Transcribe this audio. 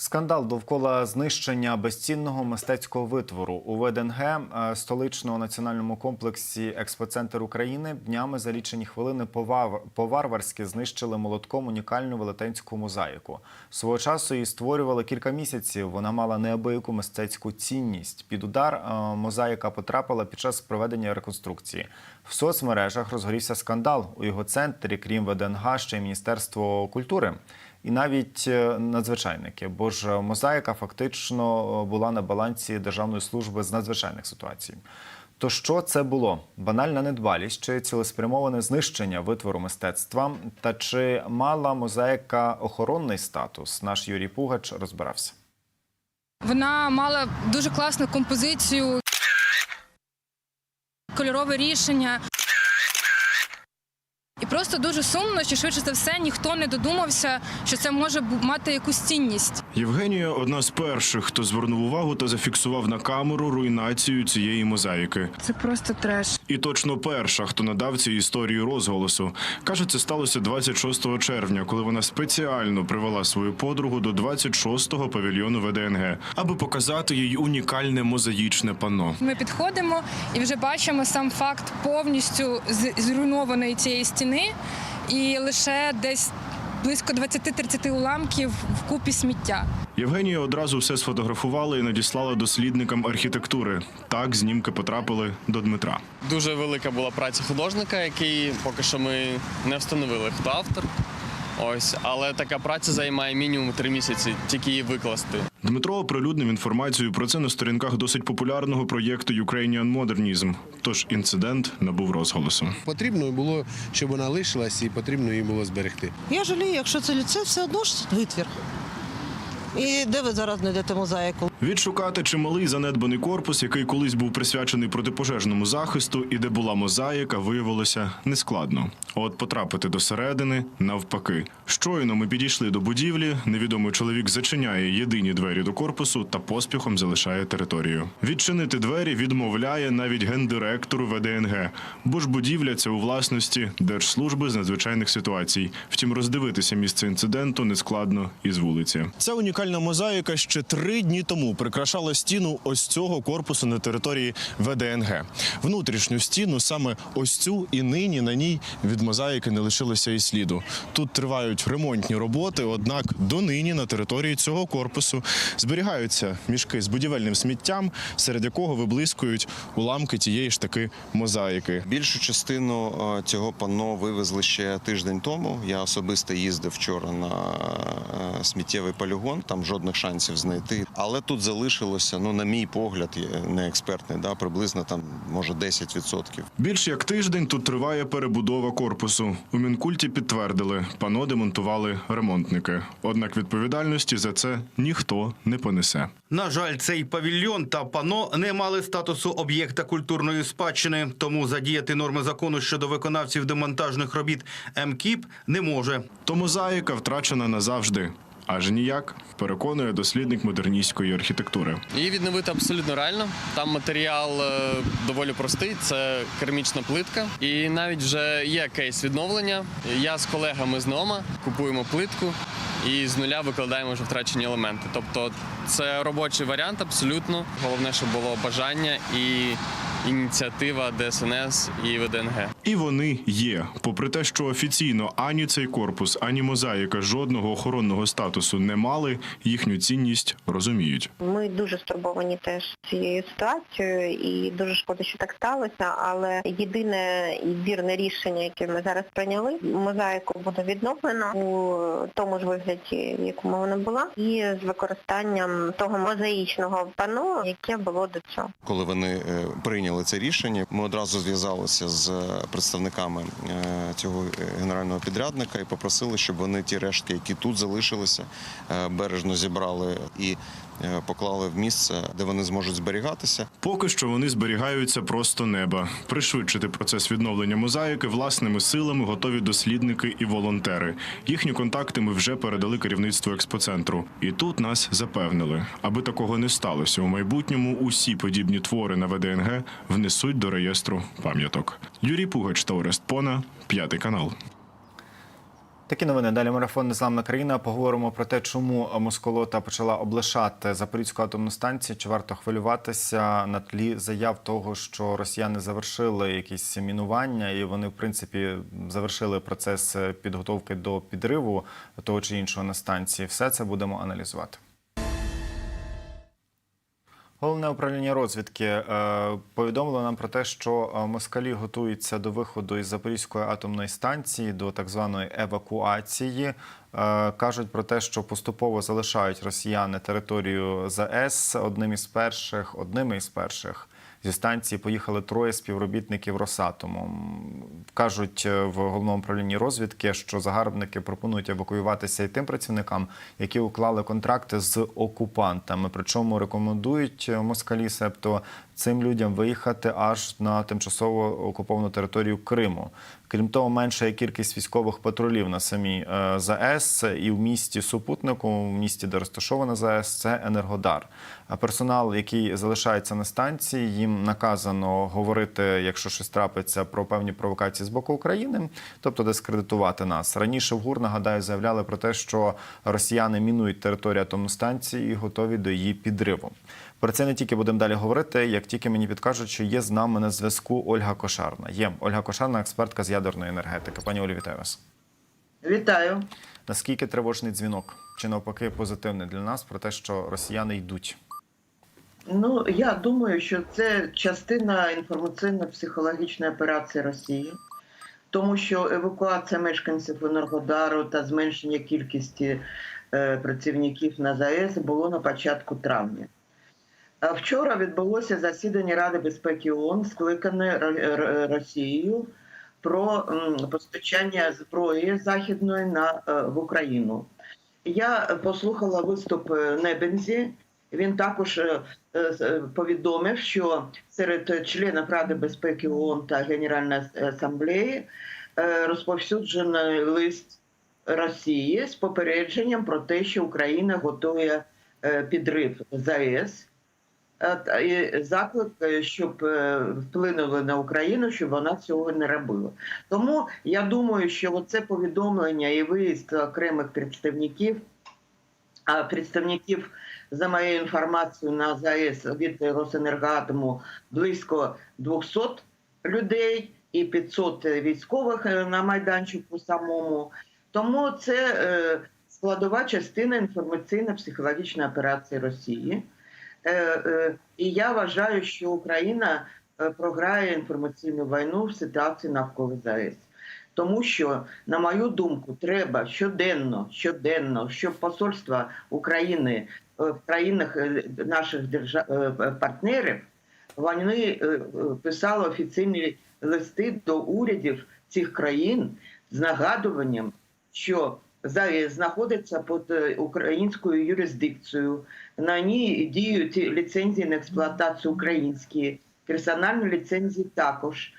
Скандал довкола знищення безцінного мистецького витвору у ВДНГ е, столичному національному комплексі Експоцентр України днями за лічені хвилини по-варварськи знищили молотком унікальну велетенську мозаїку. Свого часу її створювали кілька місяців. Вона мала неабияку мистецьку цінність. Під удар е, мозаїка потрапила під час проведення реконструкції. В соцмережах розгорівся скандал. У його центрі, крім ВДНГ, ще й Міністерство культури. І навіть е, надзвичайники, бо ж мозаїка фактично е, була на балансі Державної служби з надзвичайних ситуацій. То що це було? Банальна недбалість чи цілеспрямоване знищення витвору мистецтва? Та чи мала мозаїка охоронний статус? Наш Юрій Пугач розбирався. Вона мала дуже класну композицію, кольорове рішення. Просто дуже сумно, що швидше за все ніхто не додумався, що це може мати якусь цінність. Євгенія одна з перших, хто звернув увагу та зафіксував на камеру руйнацію цієї мозаїки. Це просто треш. І точно перша, хто надав цій історії розголосу. Каже, це сталося 26 червня, коли вона спеціально привела свою подругу до 26-го павільйону ВДНГ, аби показати їй унікальне мозаїчне панно. Ми підходимо і вже бачимо сам факт повністю зруйнованої цієї стіни, і лише десь близько 20-30 уламків в купі сміття. Євгенія одразу все сфотографувала і надіслала дослідникам архітектури. Так знімки потрапили до Дмитра. Дуже велика була праця художника, який поки що ми не встановили, хто автор. Ось, але така праця займає мінімум три місяці, тільки її викласти. Дмитро оприлюднив інформацію про це на сторінках досить популярного проєкту Ukrainian Modernism. Тож інцидент набув розголосу. Потрібно було, щоб вона лишилась, і потрібно її було зберегти. Я жалію, якщо це ліце, все одно ж витвір. І де ви зараз знайдете мозаїку? Відшукати чималий занедбаний корпус, який колись був присвячений протипожежному захисту, і де була мозаїка, виявилося нескладно. А От потрапити до середини навпаки. Щойно ми підійшли до будівлі. Невідомий чоловік зачиняє єдині двері до корпусу та поспіхом залишає територію. Відчинити двері відмовляє навіть гендиректору ВДНГ, бо ж будівля це у власності Держслужби з надзвичайних ситуацій. Втім, роздивитися місце інциденту нескладно із вулиці. Ця унікальна мозаїка ще три дні тому прикрашала стіну ось цього корпусу на території ВДНГ. Внутрішню стіну саме ось цю і нині на ній від мозаїки не лишилося і сліду. Тут тривають ремонтні роботи, однак донині на території цього корпусу зберігаються мішки з будівельним сміттям, серед якого виблискують уламки тієї ж таки мозаїки. Більшу частину е, цього панно вивезли ще тиждень тому. Я особисто їздив вчора на е, сміттєвий полігон, там жодних шансів знайти. Але тут залишилося, ну на мій погляд, не експертний, да, приблизно там може 10%. Більш як тиждень тут триває перебудова корпусу. У мінкульті підтвердили, пано демонтували ремонтники. Однак відповідальності за це ніхто не понесе. На жаль, цей павільйон та пано не мали статусу об'єкта культурної спадщини, тому задіяти норми закону щодо виконавців демонтажних робіт МКІП не може. То мозаїка втрачена назавжди. Аж ніяк переконує дослідник модерністської архітектури. Її відновити абсолютно реально. Там матеріал е, доволі простий, це керамічна плитка. І навіть вже є кейс відновлення. Я з колегами з НОМА купуємо плитку і з нуля викладаємо вже втрачені елементи. Тобто це робочий варіант абсолютно. Головне, щоб було бажання і ініціатива ДСНС і ВДНГ. І вони є. Попри те, що офіційно ані цей корпус, ані мозаїка жодного охоронного статусу не мали, їхню цінність розуміють. Ми дуже стурбовані теж цією ситуацією, і дуже шкода, що так сталося. Але єдине і вірне рішення, яке ми зараз прийняли, мозаїку буде відновлено у тому ж вигляді, в якому вона була, і з використанням того мозаїчного пано, яке було до цього. Коли вони е, прийняли це рішення, ми одразу зв'язалися з представниками е, цього генерального підрядника і попросили, щоб вони ті рештки, які тут залишилися, е, бережно зібрали. І поклали в місце, де вони зможуть зберігатися. Поки що вони зберігаються просто неба. Пришвидшити процес відновлення мозаїки власними силами готові дослідники і волонтери. Їхні контакти ми вже передали керівництву експоцентру. І тут нас запевнили, аби такого не сталося у майбутньому. Усі подібні твори на ВДНГ внесуть до реєстру пам'яток. Юрій Пугач та Орест Пона, п'ятий канал. Такі новини. Далі марафон Незламна країна. Поговоримо про те, чому Москолота почала облишати Запорізьку атомну станцію. Чи варто хвилюватися на тлі заяв того, що росіяни завершили якісь мінування, і вони, в принципі, завершили процес підготовки до підриву того чи іншого на станції. Все це будемо аналізувати. Головне управління розвідки е, повідомило нам про те, що е, москалі готуються до виходу із Запорізької атомної станції до так званої евакуації. Е, кажуть про те, що поступово залишають росіяни територію ЗАЕС. Одним із перших, одними із перших зі станції поїхали троє співробітників Росатому. Кажуть е, в головному управлінні розвідки, що загарбники пропонують евакуюватися і тим працівникам, які уклали контракти з окупантами. Причому рекомендують е, москалі, себто цим людям виїхати аж на тимчасово окуповану територію Криму. Крім того, менша є кількість військових патрулів на самій е, ЗАЕС і в місті супутнику, в місті, де розташована ЗАЕС, це Енергодар. А персонал, який залишається на станції, їм наказано говорити, якщо щось трапиться про певні провокації з боку України, тобто дискредитувати нас. Раніше в ГУР, нагадаю, заявляли про те, що росіяни мінують територію атомної станції і готові до її підриву. Про це не тільки будемо далі говорити, як тільки мені підкажуть, що є з нами на зв'язку Ольга Кошарна. Є Ольга Кошарна, експертка з ядерної енергетики. Пані Олі, вітаю вас. Вітаю. Наскільки тривожний дзвінок, чи навпаки позитивний для нас про те, що росіяни йдуть? Ну я думаю, що це частина інформаційно-психологічної операції Росії, тому що евакуація мешканців Енергодару та зменшення кількості е, працівників на ЗАЕС було на початку травня. Вчора відбулося засідання Ради безпеки ООН, скликане Ро- Ро- Росією про постачання зброї західної на е, в Україну. Я послухала виступ е, Небензі. Він також е, повідомив, що серед членів Ради безпеки ООН та Генеральної асамблеї розповсюджений лист Росії з попередженням про те, що Україна готує підрив ЗАЕС. Е, Заклик, е, щоб е, вплинули на Україну, щоб вона цього не робила. Тому я думаю, що оце повідомлення і виїзд окремих представників, представників за моєю інформацією на ЗАЕС від Росенергоатому близько 200 людей і 500 військових на майданчику самому. Тому це складова частина інформаційно-психологічної операції Росії. Е, е, І я вважаю, що Україна е, програє інформаційну війну в ситуації навколо ЗАЕС. Тому що, на мою думку, треба щоденно, щоденно, щоб посольства України в країнах наших держав партнерів вони писали офіційні листи до урядів цих країн з нагадуванням, що знаходиться під е, українською юрисдикцією. На ній діють ліцензії на експлуатацію українські, персональні ліцензії також.